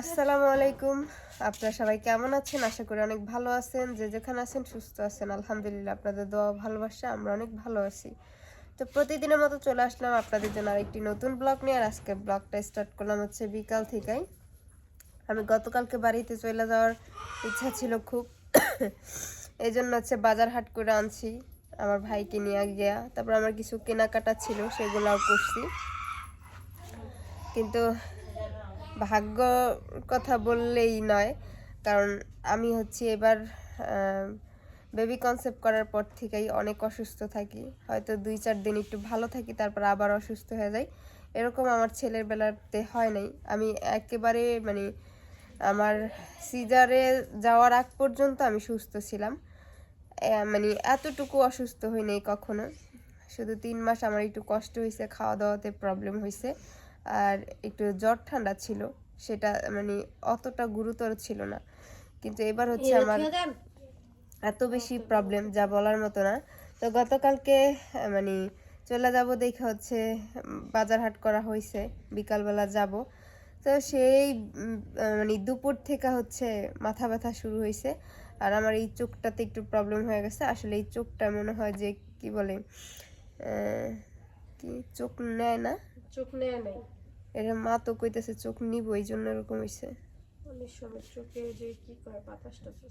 আসসালামু আলাইকুম। আপনারা সবাই কেমন আছেন? আশা করি অনেক ভালো আছেন। যে যেখানে আছেন সুস্থ আছেন। আলহামদুলিল্লাহ, আপনাদের দোয়া ভালোবাসা, আমরা অনেক ভালো আছি। তো প্রতিদিনের মতো চলে আসলাম আপনাদের জন্য আরেকটি নতুন ব্লগ নিয়ে। আর আজকে ব্লগটা স্টার্ট করলাম হচ্ছে বিকাল থেকেই। আমি গতকালকে বাড়িতে চলে যাওয়ার ইচ্ছা ছিল খুব। এই জন্য হচ্ছে বাজার হাট করে আনছি। আমার ভাইকে নিয়ে গিয়া। তারপর আমার কিছু কেনাকাটা ছিল, সেগুলোও করছি। কিন্তু ভাগ্য কথা বললেই নয়। কারণ আমি হচ্ছে এবার বেবি কনসেপ্ট করার পর থেকেই অনেক অসুস্থ থাকি। হয়তো দুই চার দিন একটু ভালো থাকি, তারপর আবার অসুস্থ হয়ে যাই। এরকম আমার ছেলের বেলাতে হয় নাই। আমি একেবারে মানে আমার সিজারে যাওয়ার আগ পর্যন্ত আমি সুস্থ ছিলাম। মানে এতটুকু অসুস্থ হইনি কখনো। শুধু তিন মাস আমার একটু কষ্ট হয়েছে খাওয়া দাওয়াতে প্রবলেম হয়েছে আর একটু জ্বর ঠান্ডা ছিল সেটা মানে অতটা গুরুতর ছিল না। কিন্তু এবার হচ্ছে আমার এত বেশি প্রবলেম যা বলার মতো না। তো গতকালকে মানে চলে যাব দেখে হচ্ছে বাজার হাট করা হয়েছে বিকালবেলা যাব। তো সেই মানে দুপুর থেকে হচ্ছে মাথা ব্যথা শুরু হয়েছে আর আমার এই চোখটাতে একটু প্রবলেম হয়ে গেছে। আসলে এই চোখটা মনে হয় যে কি বলে আহ, কি? চোখ নেয় না? চোখ নেয় নাই। এটা মা তো কইতেছে চোখ নিব এই জন্য এরকম হয়েছে অনেক সময় চোখে যে কি করে বাতাস লাগে।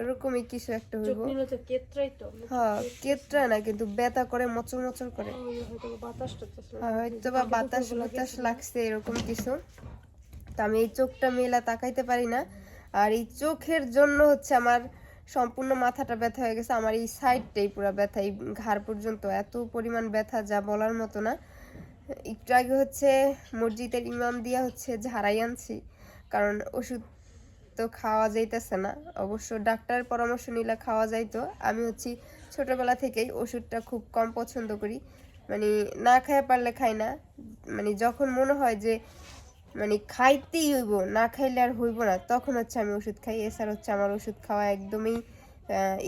এরকমই কিছু একটা হইব। নিলে তো কেত্রাই তো হ্যাঁ কেতরা না কিন্তু ব্যথা করে মচর মচর করে। হয়তো বা বাতাস বাতাস লাগছে এরকম কিছু। তা আমি এই চোখটা মেলা তাকাইতে পারি না। আর এই চোখের জন্য হচ্ছে আমার সম্পূর্ণ মাথাটা ব্যথা হয়ে গেছে। আমার এই সাইডটাই পুরো ব্যথা এই ঘাড় পর্যন্ত এত পরিমাণ ব্যথা যা বলার মতো না। একটু আগে হচ্ছে মসজিদের ইমাম দিয়া হচ্ছে ঝাড়াই আনছি, কারণ ওষুধ তো খাওয়া যাইতেছে না। অবশ্য ডাক্তারের পরামর্শ নিলে খাওয়া যাইতো। আমি হচ্ছি ছোটবেলা থেকেই ওষুধটা খুব কম পছন্দ করি। মানে না খাইয়া পারলে খাই না। মানে যখন মনে হয় যে মানে খাইতেই হইব, না খাইলে আর হইব না, তখন হচ্ছে আমি ওষুধ খাই। এছাড়া হচ্ছে আমার ওষুধ খাওয়া একদমই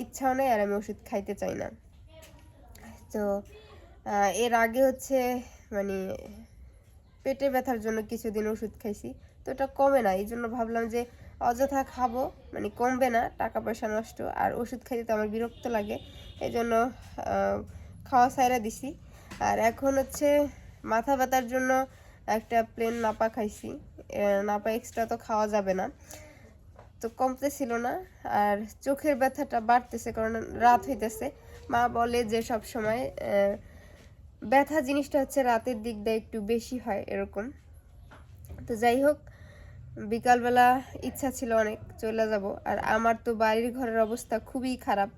ইচ্ছাও নেই আর আমি ওষুধ খাইতে চাই না। তো এর আগে হচ্ছে মানে পেটে ব্যথার জন্য কিছুদিন ওষুধ খাইছি। তো ওটা কমে না এই জন্য ভাবলাম যে অযথা খাব মানে কমবে না টাকা পয়সা নষ্ট। আর ওষুধ খাইতে তো আমার বিরক্ত লাগে এই জন্য খাওয়া সাইরা দিছি। আর এখন হচ্ছে মাথা ব্যথার জন্য একটা প্লেন নাপা খাইছি। নাপা এক্সট্রা তো খাওয়া যাবে না। তো কমতেছিল না, আর চোখের ব্যথাটা বাড়তেছে, কারণ রাত হইতেছে। মা বলে যে সব সময় ব্যথা জিনিসটা হচ্ছে রাতের দিক দিয়ে একটু বেশি হয় এরকম। তো যাই হোক, বিকালবেলা ইচ্ছা ছিল অনেক, চলে যাব। আর আমার তো বাড়ির ঘরের অবস্থা খুবই খারাপ,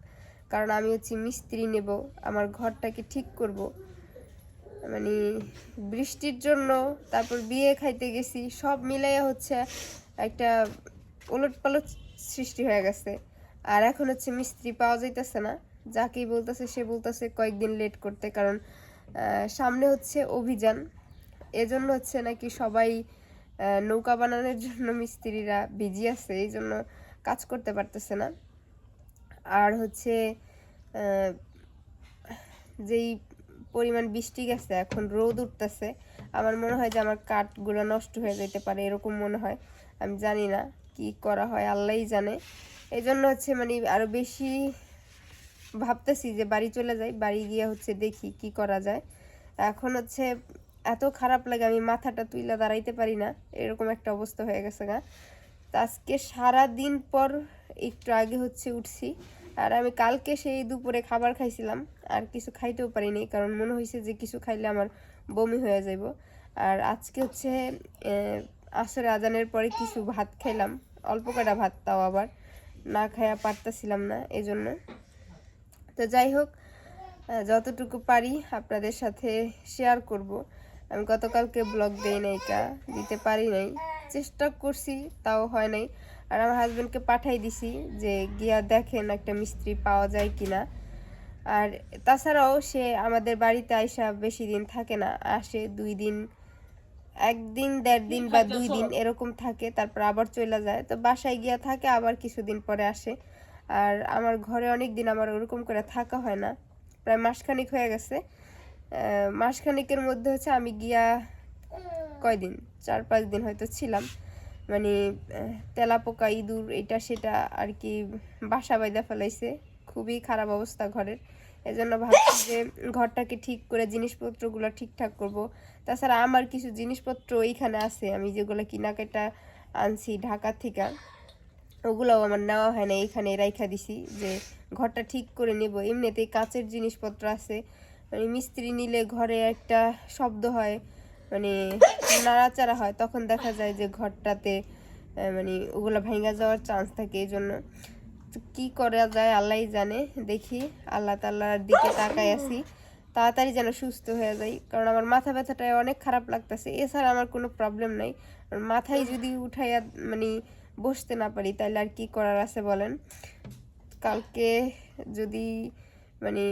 কারণ আমি হচ্ছে মিস্ত্রি নেব, আমার ঘরটাকে ঠিক করব। মানে বৃষ্টির জন্য, তারপর বিয়ে খাইতে গেছি, সব মিলাইয়া হচ্ছে একটা ওলট পালট সৃষ্টি হয়ে গেছে। আর এখন হচ্ছে মিস্ত্রি পাওয়া যাইতেছে না, যাকেই বলতেছে সে বলতেছে কয়েকদিন লেট করতে, কারণ সামনে হচ্ছে অভিযান। এজন্য হচ্ছে নাকি সবাই নৌকা বানানোর জন্য মিস্ত্রিরা বিজি আছে এই জন্য কাজ করতে পারতেছে না। আর হচ্ছে যেই পরিমাণ বৃষ্টি গেছে, এখন রোদ উঠতেছে। আমার মনে হয় যে আমার কাঠগুলো নষ্ট হয়ে যেতে পারে, এরকম মনে হয়। আমি জানি না কি করা হয়, আল্লাহই জানে। এই জন্য হচ্ছে মানে আরও বেশি ভাবতেছি যে বাড়ি চলে যাই, বাড়ি গিয়ে হচ্ছে দেখি কি করা যায়। এখন হচ্ছে এত খারাপ লাগে, আমি মাথাটা তুইলা দাঁড়াইতে পারি না, এরকম একটা অবস্থা হয়ে গেছে গা। তো আজকে সারা দিন পর একটু আগে হচ্ছে উঠছি, আর আমি কালকে সেই দুপুরে খাবার খাইছিলাম, আর কিছু খাইতেও পারিনি, কারণ মনে হয়েছে যে কিছু খাইলে আমার বমি হয়ে যাইব। আর আজকে হচ্ছে আসরে আজানের পরে কিছু ভাত খাইলাম, অল্প কটা ভাত তাও আবার না খাইয়া পারতেছিলাম না এই জন্য তো যাই হোক যতটুকু পারি আপনাদের সাথে শেয়ার করব। আমি গতকালকে ব্লগ দেই নাই কা দিতে পারি নাই। চেষ্টা করছি তাও হয় নাই। আর আমার হাজবেন্ডকে পাঠাই দিছি যে গিয়া দেখেন একটা মিস্ত্রি পাওয়া যায় কিনা। আর তাছাড়াও সে আমাদের বাড়িতে আইসা বেশি দিন থাকে না আসে দুই দিন একদিন দেড় দিন বা দুই দিন এরকম থাকে তারপর আবার চলে যায়। তো বাসায় গিয়া থাকে আবার কিছুদিন পরে আসে। আর আমার ঘরে অনেক দিন আমার ওরকম করে থাকা হয় না। প্রায় মাসখানিক হয়ে গেছে। মাসখানিকের মধ্যে হচ্ছে আমি গিয়া কয়দিন? চার, পাঁচ দিন হয়তো ছিলাম। মানে তেলাপোকা, ইঁদুর, এটা সেটা আর কি বাসা বাইদা ফেলাইছে। খুবই খারাপ অবস্থা ঘরের। এজন্য ভাবছি যে ঘরটাকে ঠিক করে জিনিসপত্রগুলো ঠিকঠাক করব। তাছাড়া আমার কিছু জিনিসপত্র এইখানে আছে। আমি যেগুলো কিনাকাটা আনছি ঢাকা থেকে। ওগুলোও আমার নেওয়া হয় না এখানে রাইখা দিছি যে ঘরটা ঠিক করে নেব। এমনিতেই কাচের জিনিসপত্র আছে। মানে মিস্ত্রি নিলে ঘরে একটা শব্দ হয় মানে নাড়াচাড়া হয়। তখন দেখা যায় যে ঘরটাতে মানে ওগুলো ভেঙে যাওয়ার চান্স থাকে এই জন্য কী করা যায় আল্লাহই জানে, দেখি। আল্লাহ তাল্লাহর দিকে তাকাই আছি। তাড়াতাড়ি যেন সুস্থ হয়ে যাই। কারণ আমার মাথা ব্যথাটা অনেক খারাপ লাগতেছে। এছাড়া আমার কোনো প্রবলেম নাই। মাথায় যদি উঠাইয়া মানে বসতে না পারি, তাহলে আর কি করার আছে বলেন? কালকে যদি মানে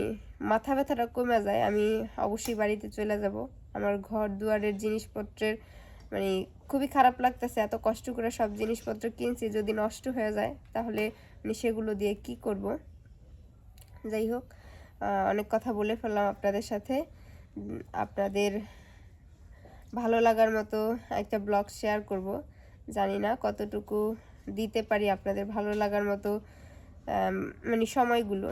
মাথা ব্যথাটা কমে যায়, আমি অবশ্যই বাড়িতে চলে যাব। আমার ঘর দুয়ারের জিনিসপত্রের মানে খুবই খারাপ লাগতেছে, এত কষ্ট করে সব জিনিসপত্র কিনছি, যদি নষ্ট হয়ে যায়, তাহলে মানে সেগুলো দিয়ে কি করব? যাই হোক অনেক কথা বলে ফেললাম আপনাদের সাথে। আপনাদের ভালো লাগার মতো একটা ব্লগ শেয়ার করব। জানি না কতটুকু দিতে পারি আপনাদের ভালো লাগার মতো মানে সময়গুলো।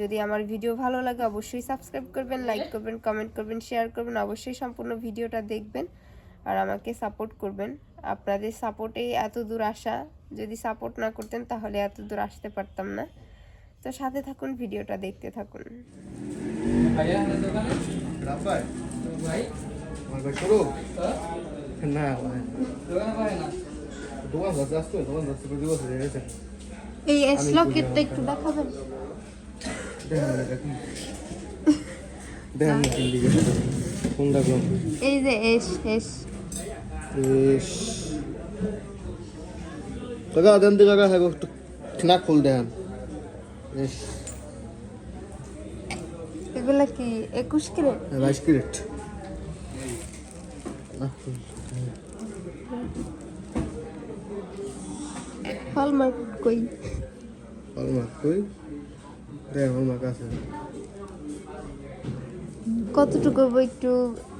যদি আমার ভিডিও ভালো লাগে অবশ্যই সাবস্ক্রাইব করবেন লাইক করবেন কমেন্ট করবেন শেয়ার করবেন অবশ্যই সম্পূর্ণ ভিডিওটা দেখবেন আর আমাকে সাপোর্ট করবেন। আপনাদের সাপোর্টেই এত দূর আসা যদি সাপোর্ট না করতেন তাহলে এত দূর আসতে পারতাম না। তো সাথে থাকুন ভিডিওটা দেখতে থাকুন। ভাইয়া আমাদের দোকানে? রাফায়। তো ভাই? হ্যাঁ? না দোকানে যাচ্ছে আসতো দোকান যাচ্ছে প্রতি বছর হয়ে এই এস লকেটটা একটু দেখাবেন দেখেন দিকে এই যে এস এস ইস কাকা দেন দি কাকা হ্যাঁ একটু নাক ফুল দেন ইস এগুলা কি একুশ ক্যারেট? বাইশ ক্যারেট। নাক হলমার্ক কই? হলমার্ক কই? হলমার্ক আছে। কতটুকু একটু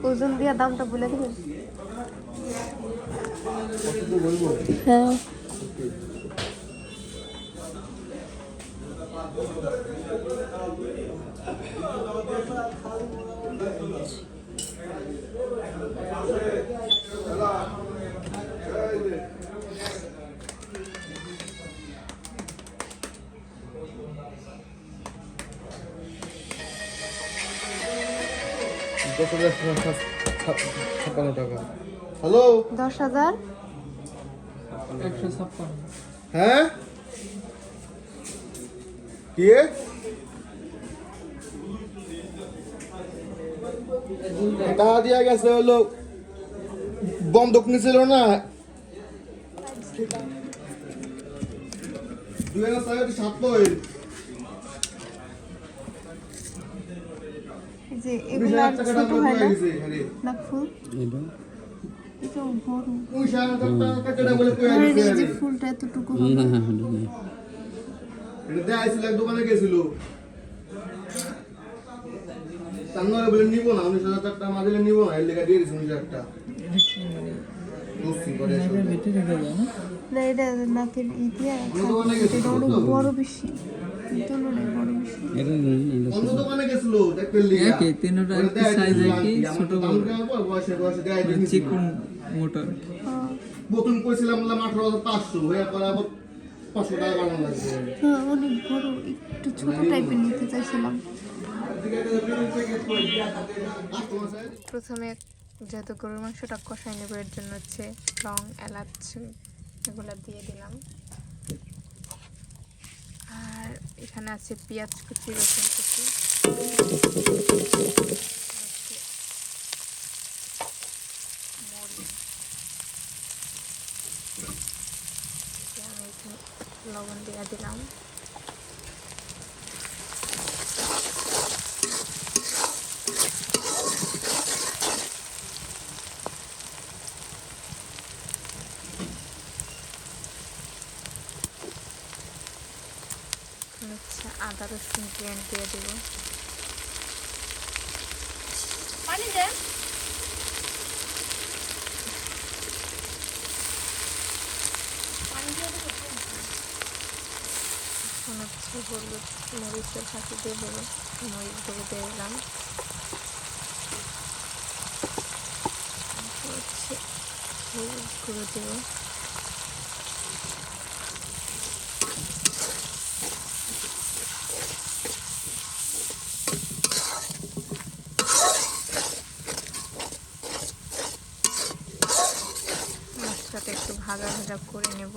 ওজন দিয়া দামটা বলে দেবেন? কতটুকু বলব? হ্যাঁ। দশ হাজার ছাপ্পান্ন টাকা। হ্যালো? দশ হাজার? একশো ছাপ্পান্ন। হ্যাঁ? কি? টাকা দিয়া গেছে হলো বন্ধক নিছিল না। দুই হাজার সাত নয় যে এগুলা টাকাটা ছোট হয় না? হয়ে আরে নাকফুল এটা বড়। বলে কই এই যে ফুলটা এতটুকু হবে। এটা আইছিল এক দোকানে গেছিল। সামনে বলে নিব না উনিশ হাজার টাকা মাঝে নিব না এর লেগে দিয়ে দিছি উনিশ হাজার টাকা। দোস্তি করে এসব। বেটে রেখে যায় না? না এটা নাকের ই দিয়া অন্য দোকানে গেছিল এটা অনেক তো? বড় বেশি। তুলনায় বড় বেশি। এটা অন্য দোকানে গেছিল দেখতে তিনোটা। ছোট বড়। বয়সে বয়সে দেয়। চিকন মোটা হ্যাঁ কইছিলাম বললাম হয়ে পরে আবার টাকা বাড়ানো লাগবে হ্যাঁ অনেক বড় একটু ছোট টাইপের নিতে চাইছিলাম প্রথমে যেহেতু গরুর মাংসটা কষাই নেব এর জন্য হচ্ছে লং এলাচ এগুলো দিয়ে দিলাম আর এখানে আছে পেঁয়াজ কুচি রসুন কুচি। লবণ দিয়ে দিলাম। আরও সিনক্রিয়ান দিয়ে দেবো। পানি দে। পানি দেন এখন হচ্ছে হলুদ মরিচের ফাঁকি দিয়ে দেবো। মরিচগুলো দিয়ে দিলাম। হলুদ গুঁড়ো দেবো। ভাজা ভাজা করে নেব।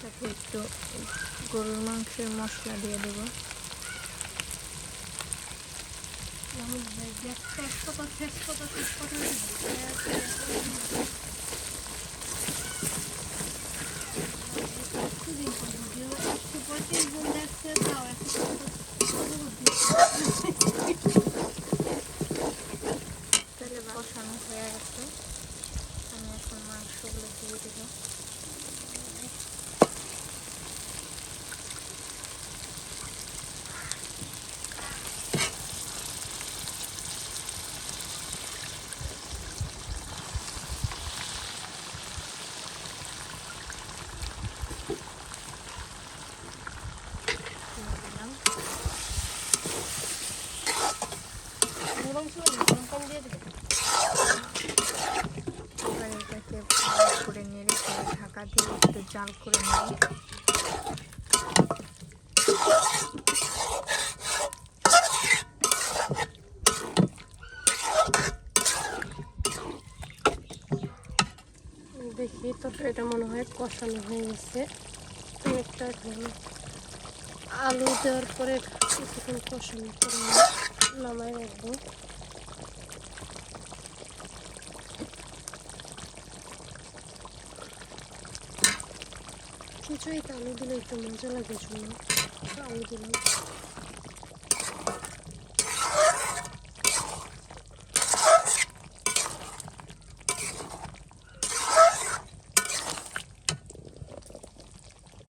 তাতে একটু গরুর মাংসের মশলা দিয়ে দেবো। তাহলে বসানো হয়ে গেছে আমি এখন মাংসগুলো দিয়ে দেবো দিয়ে দিলাম এবার এটাকে ভালো করে নেড়ে করে ঢাকা দিয়ে একটু জাল করে নেব দেখি, তরকারিটা মনে হয় কষানো হয়ে গেছে। একটা আলু দেওয়ার পরে কিছুক্ষণ কষানো করে নামাই রাখব। কিছুই তো আলু দিলে একটু মজা লাগে জন্য আলু দিলাম